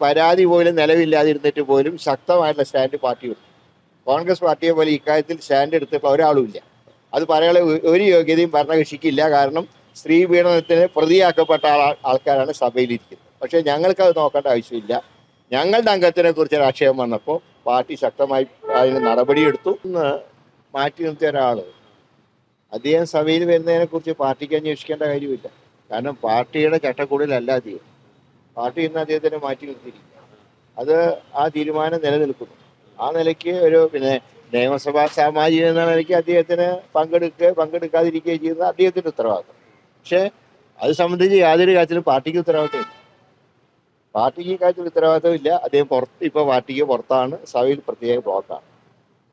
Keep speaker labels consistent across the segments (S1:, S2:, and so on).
S1: പരാതി പോലും നിലവില്ലാതിരുന്നിട്ട് പോലും ശക്തമായിട്ടുള്ള സ്റ്റാൻഡ് പാർട്ടി എടുത്തു. കോൺഗ്രസ് പാർട്ടിയെ പോലെ ഇക്കാര്യത്തിൽ സ്റ്റാൻഡ് എടുത്തിട്ടുള്ള ഒരാളുമില്ല അത് പറയാനുള്ള ഒരു യോഗ്യതയും ഭരണകക്ഷിക്കില്ല. കാരണം സ്ത്രീ പീഡനത്തിന് പ്രതിയാക്കപ്പെട്ട ആൾ ആൾക്കാരാണ് സഭയിലിരിക്കുന്നത്. പക്ഷേ ഞങ്ങൾക്ക് അത് നോക്കേണ്ട ആവശ്യമില്ല. ഞങ്ങളുടെ അംഗത്തിനെ കുറിച്ച് ഒരു ആക്ഷേപം വന്നപ്പോൾ പാർട്ടി ശക്തമായി അതിന് നടപടിയെടുത്തു എന്ന് മാറ്റി നിർത്തിയ ഒരാൾ അദ്ദേഹം സഭയിൽ വരുന്നതിനെ കുറിച്ച് പാർട്ടിക്ക് അന്വേഷിക്കേണ്ട കാര്യമില്ല. കാരണം പാർട്ടിയുടെ ചട്ടക്കൂടിലല്ല അദ്ദേഹം പാർട്ടി ഇന്ന് അദ്ദേഹത്തിനെ മാറ്റി നിർത്തിയിരിക്കുക അത് ആ തീരുമാനം നിലനിൽക്കുന്നു. ആ നിലയ്ക്ക് ഒരു പിന്നെ നിയമസഭാ സാമാജിക എന്ന നിലയ്ക്ക് അദ്ദേഹത്തിന് പങ്കെടുക്കുക പങ്കെടുക്കാതിരിക്കുകയും ചെയ്യുന്നത് അദ്ദേഹത്തിന്റെ ഉത്തരവാദിത്വം പക്ഷേ അത് സംബന്ധിച്ച് യാതൊരു കാര്യത്തിലും പാർട്ടിക്ക് ഉത്തരവാദിത്വമില്ല പാർട്ടിക്ക് കാര്യത്തിൽ ഉത്തരവാദിത്വമില്ല അദ്ദേഹം പുറത്ത് ഇപ്പൊ പാർട്ടിക്ക് പുറത്താണ് സഭയിൽ പ്രത്യേക ബ്ലോക്കാണ്.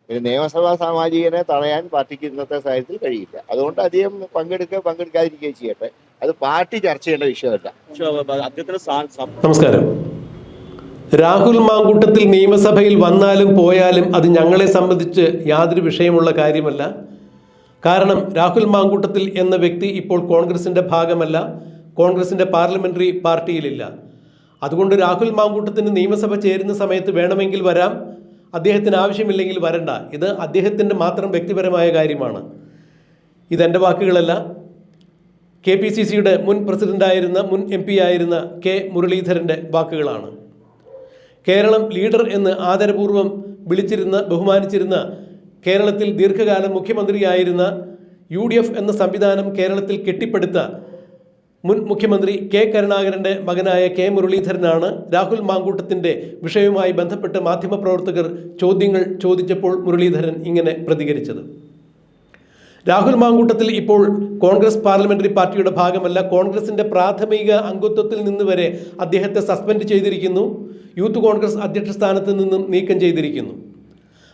S1: പിന്നെ നിയമസഭാ സാമാജികനെ തടയാൻ പാർട്ടിക്ക് ഇന്നത്തെ സാഹചര്യത്തിൽ കഴിയില്ല. അതുകൊണ്ട് അദ്ദേഹം പങ്കെടുക്കുക പങ്കെടുക്കാതിരിക്കുകയും ചെയ്യട്ടെ. അത് പാർട്ടി ചർച്ച ചെയ്യേണ്ട വിഷയമല്ല.
S2: നമസ്കാരം. രാഹുൽ മാങ്കൂട്ടത്തിൽ നിയമസഭയിൽ വന്നാലും പോയാലും അത് ഞങ്ങളെ സംബന്ധിച്ച് യാതൊരു വിഷയമുള്ള കാര്യമല്ല. കാരണം രാഹുൽ മാങ്കൂട്ടത്തിൽ എന്ന വ്യക്തി ഇപ്പോൾ കോൺഗ്രസിന്റെ ഭാഗമല്ല കോൺഗ്രസിന്റെ പാർലമെന്ററി പാർട്ടിയിലില്ല. അതുകൊണ്ട് രാഹുൽ മാങ്കൂട്ടത്തിന് നിയമസഭ ചേരുന്ന സമയത്ത് വേണമെങ്കിൽ വരാം അദ്ദേഹത്തിന് ആവശ്യമില്ലെങ്കിൽ വരണ്ട. ഇത് അദ്ദേഹത്തിന്റെ മാത്രം വ്യക്തിപരമായ കാര്യമാണ്. ഇതെന്റെ വാക്കുകളല്ല. കെ പി സി സിയുടെ മുൻ പ്രസിഡന്റായിരുന്ന മുൻ എം പി ആയിരുന്ന കെ മുരളീധരന്റെ വാക്കുകളാണ്. കേരളം ലീഡർ എന്ന് ആദരപൂർവം വിളിച്ചിരുന്ന ബഹുമാനിച്ചിരുന്ന കേരളത്തിൽ ദീർഘകാലം മുഖ്യമന്ത്രിയായിരുന്ന യു ഡി എഫ് എന്ന സംവിധാനം കേരളത്തിൽ കെട്ടിപ്പടുത്ത മുൻ മുഖ്യമന്ത്രി കെ കരുണാകരന്റെ മകനായ കെ മുരളീധരനാണ്. രാഹുൽ മാങ്കൂട്ടത്തിന്റെ വിഷയവുമായി ബന്ധപ്പെട്ട് മാധ്യമപ്രവർത്തകർ ചോദ്യങ്ങൾ ചോദിച്ചപ്പോൾ മുരളീധരൻ ഇങ്ങനെ പ്രതികരിച്ചത്. രാഹുൽ മാങ്കൂട്ടത്തിൽ ഇപ്പോൾ കോൺഗ്രസ് പാർലമെന്ററി പാർട്ടിയുടെ ഭാഗമല്ല. കോൺഗ്രസിന്റെ പ്രാഥമിക അംഗത്വത്തിൽ നിന്ന് വരെ അദ്ദേഹത്തെ സസ്പെൻഡ് ചെയ്തിരിക്കുന്നു. യൂത്ത് കോൺഗ്രസ് അധ്യക്ഷ സ്ഥാനത്ത് നിന്നും നീക്കം ചെയ്തിരിക്കുന്നു.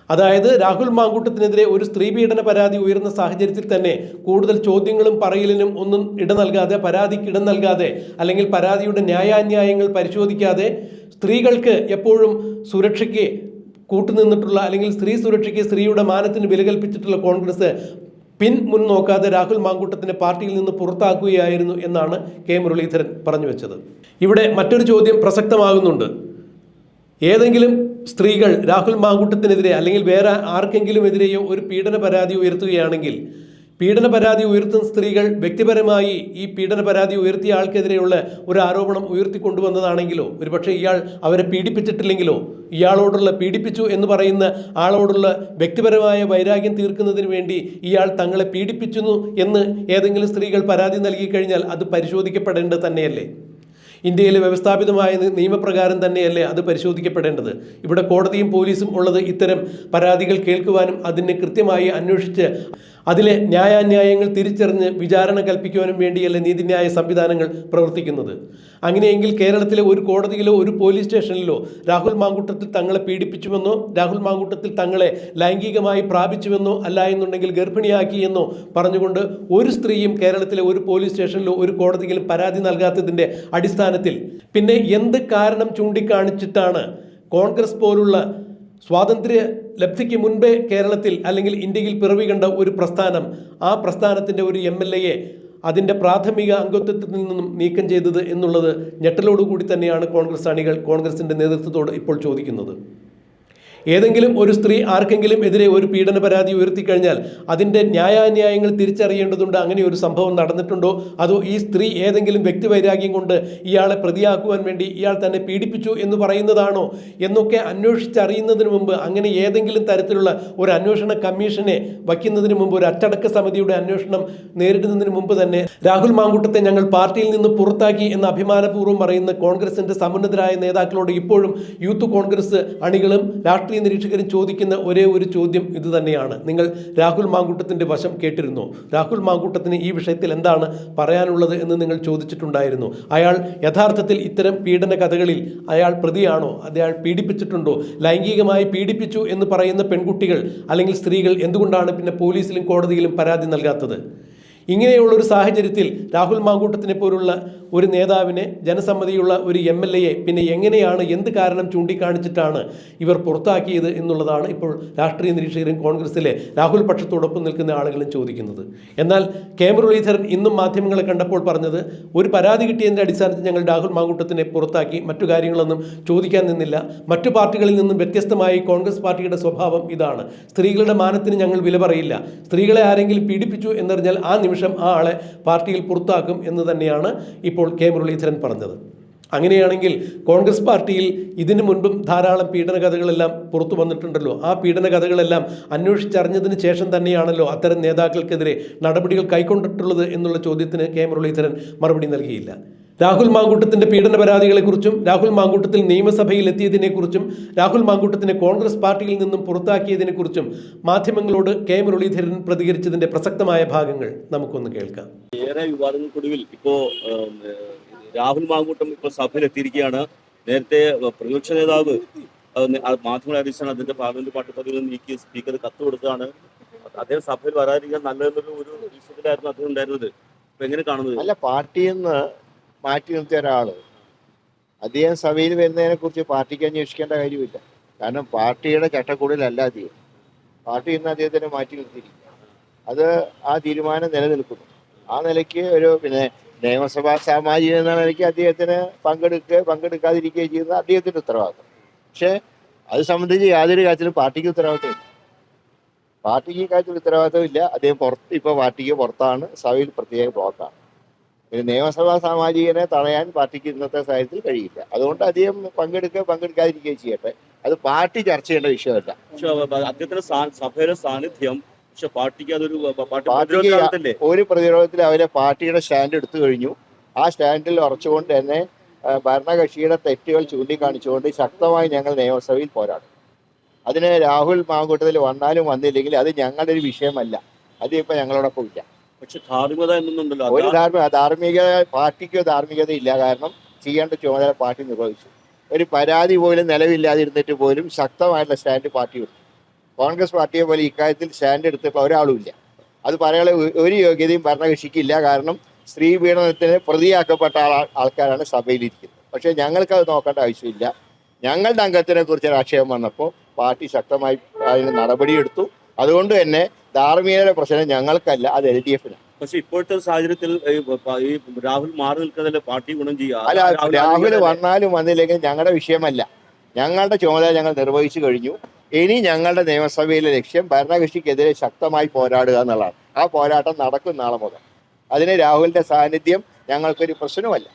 S2: അതായത് രാഹുൽ മാങ്കൂട്ടത്തിനെതിരെ ഒരു സ്ത്രീ പീഡന പരാതി ഉയർന്ന സാഹചര്യത്തിൽ തന്നെ കൂടുതൽ ചോദ്യങ്ങളും പറയലിനും ഒന്നും ഇട നൽകാതെ പരാതിക്ക് ഇടം നൽകാതെ അല്ലെങ്കിൽ പരാതിയുടെ ന്യായാന്യായങ്ങൾ പരിശോധിക്കാതെ സ്ത്രീകൾക്ക് എപ്പോഴും സുരക്ഷയ്ക്ക് കൂട്ടുനിന്നിട്ടുള്ള അല്ലെങ്കിൽ സ്ത്രീ സുരക്ഷയ്ക്ക് സ്ത്രീയുടെ മാനത്തിന് വില കൽപ്പിച്ചിട്ടുള്ള കോൺഗ്രസ് പിൻ മുൻ നോക്കാതെ രാഹുൽ മാങ്കൂട്ടത്തിനെ പാർട്ടിയിൽ നിന്ന് പുറത്താക്കുകയായിരുന്നു എന്നാണ് കെ മുരളീധരൻ പറഞ്ഞു വെച്ചത്. ഇവിടെ മറ്റൊരു ചോദ്യം പ്രസക്തമാകുന്നുണ്ട്. ഏതെങ്കിലും സ്ത്രീകൾ രാഹുൽ മാങ്കൂട്ടത്തിനെതിരെ അല്ലെങ്കിൽ വേറെ ആർക്കെങ്കിലും എതിരെയോ ഒരു പീഡന പരാതി ഉയർത്തുകയാണെങ്കിൽ പീഡന പരാതി ഉയർത്തുന്ന സ്ത്രീകൾ വ്യക്തിപരമായി ഈ പീഡന പരാതി ഉയർത്തിയ ആൾക്കെതിരെയുള്ള ഒരു ആരോപണം ഉയർത്തിക്കൊണ്ടുവന്നതാണെങ്കിലോ ഒരുപക്ഷെ ഇയാൾ അവരെ പീഡിപ്പിച്ചിട്ടില്ലെങ്കിലോ ഇയാളോടുള്ള പീഡിപ്പിച്ചു എന്ന് പറയുന്ന ആളോടുള്ള വ്യക്തിപരമായ വൈരാഗ്യം തീർക്കുന്നതിന് വേണ്ടി ഇയാൾ തങ്ങളെ പീഡിപ്പിച്ചു എന്ന് ഏതെങ്കിലും സ്ത്രീകൾ പരാതി നൽകി കഴിഞ്ഞാൽ അത് പരിശോധിക്കപ്പെടേണ്ടത് തന്നെയല്ലേ? ഇന്ത്യയിൽ വ്യവസ്ഥാപിതമായ നിയമപ്രകാരം തന്നെയല്ലേ അത് പരിശോധിക്കപ്പെടേണ്ടത്? ഇവിടെ കോടതിയും പോലീസും ഉള്ളത് ഇത്തരം പരാതികൾ കേൾക്കുവാനും അതിനെ കൃത്യമായി അന്വേഷിച്ച് അതിലെ ന്യായാന്യായങ്ങൾ തിരിച്ചറിഞ്ഞ് വിചാരണ കൽപ്പിക്കുവാനും വേണ്ടിയല്ല നീതിന്യായ സംവിധാനങ്ങൾ പ്രവർത്തിക്കുന്നത്. അങ്ങനെയെങ്കിൽ കേരളത്തിലെ ഒരു കോടതിയിലോ ഒരു പോലീസ് സ്റ്റേഷനിലോ രാഹുൽ മാങ്കൂട്ടത്തിൽ തങ്ങളെ പീഡിപ്പിച്ചുവെന്നോ രാഹുൽ മാങ്കൂട്ടത്തിൽ തങ്ങളെ ലൈംഗികമായി പ്രാപിച്ചുവെന്നോ അല്ല എന്നുണ്ടെങ്കിൽ ഗർഭിണിയാക്കിയെന്നോ പറഞ്ഞുകൊണ്ട് ഒരു സ്ത്രീയും കേരളത്തിലെ ഒരു പോലീസ് സ്റ്റേഷനിലോ ഒരു കോടതിയിലും പരാതി നൽകാത്തതിന്റെ അടിസ്ഥാനത്തിൽ. പിന്നെ എന്ത് കാരണം ചൂണ്ടിക്കാണിച്ചിട്ടാണ് കോൺഗ്രസ് പോലുള്ള സ്വാതന്ത്ര്യ ലബ്ധിക്ക് മുൻപേ കേരളത്തിൽ അല്ലെങ്കിൽ ഇന്ത്യയിൽ പിറവി കണ്ട ഒരു പ്രസ്ഥാനം ആ പ്രസ്ഥാനത്തിന്റെ ഒരു എം എൽ എയെ അതിന്റെ പ്രാഥമിക അംഗത്വത്തിൽ നിന്നും നീക്കം ചെയ്തത് എന്നുള്ളത് ഞെട്ടലോടുകൂടി തന്നെയാണ് കോൺഗ്രസ് അണികൾ കോൺഗ്രസിന്റെ നേതൃത്വത്തോട് ഇപ്പോൾ ചോദിക്കുന്നത്. ഏതെങ്കിലും ഒരു സ്ത്രീ ആർക്കെങ്കിലും എതിരെ ഒരു പീഡന പരാതി ഉയർത്തിക്കഴിഞ്ഞാൽ അതിന്റെ ന്യായാന്യായങ്ങൾ തിരിച്ചറിയേണ്ടതുണ്ട്. അങ്ങനെ ഒരു സംഭവം നടന്നിട്ടുണ്ടോ? അതോ ഈ സ്ത്രീ ഏതെങ്കിലും വ്യക്തിവൈരാഗ്യം കൊണ്ട് ഇയാളെ പ്രതിയാക്കുവാൻ വേണ്ടി ഇയാൾ തന്നെ പീഡിപ്പിച്ചു എന്ന് പറയുന്നതാണോ? എന്നൊക്കെ അന്വേഷിച്ചറിയുന്നതിന് മുമ്പ് അങ്ങനെ ഏതെങ്കിലും തരത്തിലുള്ള ഒരു അന്വേഷണ കമ്മീഷനെ വയ്ക്കുന്നതിന് മുമ്പ് ഒരു അച്ചടക്ക സമിതിയുടെ അന്വേഷണം നേരിടുന്നതിന് മുമ്പ് തന്നെ രാഹുൽ മാങ്കൂട്ടത്തെ ഞങ്ങൾ പാർട്ടിയിൽ നിന്ന് പുറത്താക്കി എന്ന് അഭിമാനപൂർവം പറയുന്ന കോൺഗ്രസിന്റെ സമുന്നതരായ നേതാക്കളോട് ഇപ്പോഴും യൂത്ത് കോൺഗ്രസ് അണികളും രാഷ്ട്രീയ നിരീക്ഷകരും ചോദിക്കുന്ന ഒരേ ഒരു ചോദ്യം ഇത് തന്നെയാണ്. നിങ്ങൾ രാഹുൽ മാങ്കൂട്ടത്തിന്റെ വശം കേട്ടിരുന്നു? രാഹുൽ മാങ്കൂട്ടത്തിന് ഈ വിഷയത്തിൽ എന്താണ് പറയാനുള്ളത് എന്ന് നിങ്ങൾ ചോദിച്ചിട്ടുണ്ടായിരുന്നു. അയാൾ യഥാർത്ഥത്തിൽ ഇത്തരം പീഡന കഥകളിൽ അയാൾ പ്രതിയാണോ? അയാൾ പീഡിപ്പിച്ചിട്ടുണ്ടോ? ലൈംഗികമായി പീഡിപ്പിച്ചു എന്ന് പറയുന്ന പെൺകുട്ടികൾ അല്ലെങ്കിൽ സ്ത്രീകൾ എന്തുകൊണ്ടാണ് പിന്നെ പോലീസിലും കോടതിയിലും പരാതി നൽകാത്തത്? ഇങ്ങനെയുള്ള ഒരു സാഹചര്യത്തിൽ രാഹുൽ മാങ്കൂട്ടത്തിനെ പോലുള്ള ഒരു നേതാവിനെ ജനസമ്മതിയുള്ള ഒരു എം എൽ എയെ പിന്നെ എങ്ങനെയാണ് എന്ത് കാരണം ചൂണ്ടിക്കാണിച്ചിട്ടാണ് ഇവർ പുറത്താക്കിയത് എന്നുള്ളതാണ് ഇപ്പോൾ രാഷ്ട്രീയ നിരീക്ഷകരും കോൺഗ്രസിലെ രാഹുൽ പക്ഷത്തോടൊപ്പം നിൽക്കുന്ന ആളുകളും ചോദിക്കുന്നത്. എന്നാൽ കെ മുരളീധരൻ ഇന്നും മാധ്യമങ്ങളെ കണ്ടപ്പോൾ പറഞ്ഞത് ഒരു പരാതി കിട്ടിയതിന്റെ അടിസ്ഥാനത്തിൽ ഞങ്ങൾ രാഹുൽ മാങ്കൂട്ടത്തിനെ പുറത്താക്കി മറ്റു കാര്യങ്ങളൊന്നും ചോദിക്കാൻ നിന്നില്ല. മറ്റു പാർട്ടികളിൽ നിന്നും വ്യത്യസ്തമായി കോൺഗ്രസ് പാർട്ടിയുടെ സ്വഭാവം ഇതാണ്. സ്ത്രീകളുടെ മാനത്തിന് ഞങ്ങൾ വില പറയില്ല. സ്ത്രീകളെ ആരെങ്കിലും പീഡിപ്പിച്ചു എന്നറിഞ്ഞാൽ ആ നിമിഷം ആ ആളെ പാർട്ടിയിൽ പുറത്താക്കും എന്ന് തന്നെയാണ് ഇപ്പോൾ കെ മുരളീധരൻ പറഞ്ഞത്. അങ്ങനെയാണെങ്കിൽ കോൺഗ്രസ് പാർട്ടിയിൽ ഇതിനു മുൻപും ധാരാളം പീഡന കഥകളെല്ലാം പുറത്തു വന്നിട്ടുണ്ടല്ലോ. ആ പീഡന കഥകളെല്ലാം അന്വേഷിച്ചറിഞ്ഞതിന് ശേഷം തന്നെയാണല്ലോ അത്തരം നേതാക്കൾക്കെതിരെ നടപടികൾ കൈക്കൊണ്ടിട്ടുള്ളത് എന്നുള്ള ചോദ്യത്തിന് കെ മുരളീധരൻ മറുപടി നൽകിയില്ല. രാഹുൽ മാങ്കൂട്ടത്തിന്റെ പീഡന പരാതികളെക്കുറിച്ചും രാഹുൽ മാങ്കൂട്ടത്തിൽ നിയമസഭയിൽ എത്തിയതിനെക്കുറിച്ചും രാഹുൽ മാങ്കൂട്ടത്തിനെ കോൺഗ്രസ് പാർട്ടിയിൽ നിന്നും പുറത്താക്കിയതിനെക്കുറിച്ചും മാധ്യമങ്ങളോട് കെ മുരളീധരൻ പ്രതികരിച്ചതിന്റെ പ്രസക്തമായ ഭാഗങ്ങൾ നമുക്കൊന്ന് കേൾക്കാം.
S3: ഏറെ വിവാദങ്ങൾക്കൊടുവിൽ ഇപ്പോ രാഹുൽ മാങ്കൂട്ടം ഇപ്പോൾ സഭയിൽ എത്തിയിരിക്കുകയാണ് നേരത്തെ പ്രതിപക്ഷ നേതാവ് മാധ്യമങ്ങളെ അറിയിച്ചാണ് അതിന്റെ പാർലമെന്റ് പാട്ടുപതിൽ നീക്കി സ്പീക്കർ കത്ത് കൊടുത്താണ് അദ്ദേഹം സഭയിൽ വരാതിരിക്കാൻ നല്ലതെന്നൊരു ഒരു വിഷയത്തിലായിരുന്നു അദ്ദേഹം ഉണ്ടായിരുന്നത്. ഇപ്പൊ എങ്ങനെ കാണുന്നത്?
S1: അല്ല പാർട്ടിയിൽ നിന്ന് മാറ്റി നിർത്തിയ ഒരാൾ അദ്ദേഹം സഭയിൽ വരുന്നതിനെ കുറിച്ച് പാർട്ടിക്ക് അന്വേഷിക്കേണ്ട കാര്യമില്ല. കാരണം പാർട്ടിയുടെ ചട്ടക്കൂടിലല്ല അദ്ദേഹം. പാർട്ടി ഇന്ന് അദ്ദേഹത്തിനെ മാറ്റി നിർത്തിയിരിക്കും അത് ആ തീരുമാനം നിലനിൽക്കുന്നു. ആ നിലയ്ക്ക് ഒരു പിന്നെ നിയമസഭാ സാമാജിക എന്ന നിലയ്ക്ക് അദ്ദേഹത്തിന് പങ്കെടുക്കുക പങ്കെടുക്കാതിരിക്കുകയും ചെയ്യുന്നത് അദ്ദേഹത്തിന്റെ ഉത്തരവാദിത്വം. പക്ഷേ അത് സംബന്ധിച്ച് യാതൊരു കാര്യത്തിലും പാർട്ടിക്ക് ഉത്തരവാദിത്വമില്ല പാർട്ടിക്ക് കാര്യത്തിൽ ഉത്തരവാദിത്വമില്ല അദ്ദേഹം പുറത്ത് ഇപ്പോൾ പാർട്ടിക്ക് പുറത്താണ്. സഭയിൽ പ്രത്യേക ബ്ലോക്കാണ്. ഒരു നിയമസഭാ സാമാജികനെ തടയാൻ പാർട്ടിക്ക് ഇന്നത്തെ സാഹചര്യത്തിൽ കഴിയില്ല. അതുകൊണ്ട് അധികം പങ്കെടുക്കുക പങ്കെടുക്കാതിരിക്കുകയും ചെയ്യട്ടെ. അത് പാർട്ടി ചർച്ച ചെയ്യേണ്ട വിഷയമല്ല.
S3: പക്ഷെ അദ്ദേഹത്തിന്റെ സാ- സഭയിലെ സാന്നിധ്യം പക്ഷെ പാർട്ടിക്ക് അതൊരു
S1: ഒരു പ്രതിരോധത്തിൽ അവരെ പാർട്ടിയുടെ സ്റ്റാൻഡ് എടുത്തു കഴിഞ്ഞു. ആ സ്റ്റാൻഡിൽ ഉറച്ചുകൊണ്ട് തന്നെ ഭരണകക്ഷിയുടെ തെറ്റുകൾ ചൂണ്ടിക്കാണിച്ചുകൊണ്ട് ശക്തമായി ഞങ്ങൾ നിയമസഭയിൽ പോരാടും. അതിന് രാഹുൽ മാങ്കൂട്ടത്തിൽ വന്നാലും വന്നില്ലെങ്കിൽ അത് ഞങ്ങളുടെ ഒരു വിഷയമല്ല. അത് ഇപ്പൊ ഞങ്ങളോടൊപ്പം ഇല്ല.
S3: പക്ഷെ ധാർമ്മികത എന്നൊന്നുണ്ടല്ലോ.
S1: ഒരു ധാർമ്മിക ധാർമ്മിക പാർട്ടിക്കോ ധാർമ്മികത ഇല്ല കാരണം ചെയ്യേണ്ട ചുമതല പാർട്ടി നിർവഹിച്ചു. ഒരു പരാതി പോലും നിലവില്ലാതിരുന്നിട്ട് പോലും ശക്തമായിട്ടുള്ള സ്റ്റാൻഡ് പാർട്ടി എടുത്തു. കോൺഗ്രസ് പാർട്ടിയെ പോലെ ഇക്കാര്യത്തിൽ സ്റ്റാൻഡ് എടുത്തപ്പോൾ ഒരാളുമില്ല അത് പറയാനുള്ള ഒരു യോഗ്യതയും ഭരണകക്ഷിക്കില്ല. കാരണം സ്ത്രീ പീഡനത്തിന് പ്രതിയാക്കപ്പെട്ട ആൾ ആൾക്കാരാണ് സഭയിലിരിക്കുന്നത്. പക്ഷേ ഞങ്ങൾക്ക് അത് നോക്കേണ്ട ആവശ്യമില്ല. ഞങ്ങളുടെ അംഗത്തിനെ കുറിച്ച് ആക്ഷേപം വന്നപ്പോൾ പാർട്ടി ശക്തമായി അതിന് നടപടിയെടുത്തു. അതുകൊണ്ട് തന്നെ ധാർമ്മികതയുടെ പ്രശ്നം ഞങ്ങൾക്കല്ല അത് എൽ ഡി എഫിനാണ്
S3: പക്ഷെ ഇപ്പോഴത്തെ സാഹചര്യത്തിൽ ഈ രാഹുൽ മാറി നിൽക്കുന്നതിന്റെ പാർട്ടി ഗുണം ചെയ്യുക.
S1: അല്ല
S3: രാഹുൽ
S1: വന്നാലും വന്നില്ലെങ്കിൽ ഞങ്ങളുടെ വിഷയമല്ല. ഞങ്ങളുടെ ചുമതല ഞങ്ങൾ നിർവഹിച്ചു കഴിഞ്ഞു. ഇനി ഞങ്ങളുടെ നിയമസഭയിലെ ലക്ഷ്യം ഭരണകക്ഷിക്കെതിരെ ശക്തമായി പോരാടുക എന്നുള്ളതാണ്. ആ പോരാട്ടം നടക്കും നാളെ മുതൽ. അതിന് രാഹുലിന്റെ സാന്നിധ്യം ഞങ്ങൾക്കൊരു പ്രശ്നമല്ല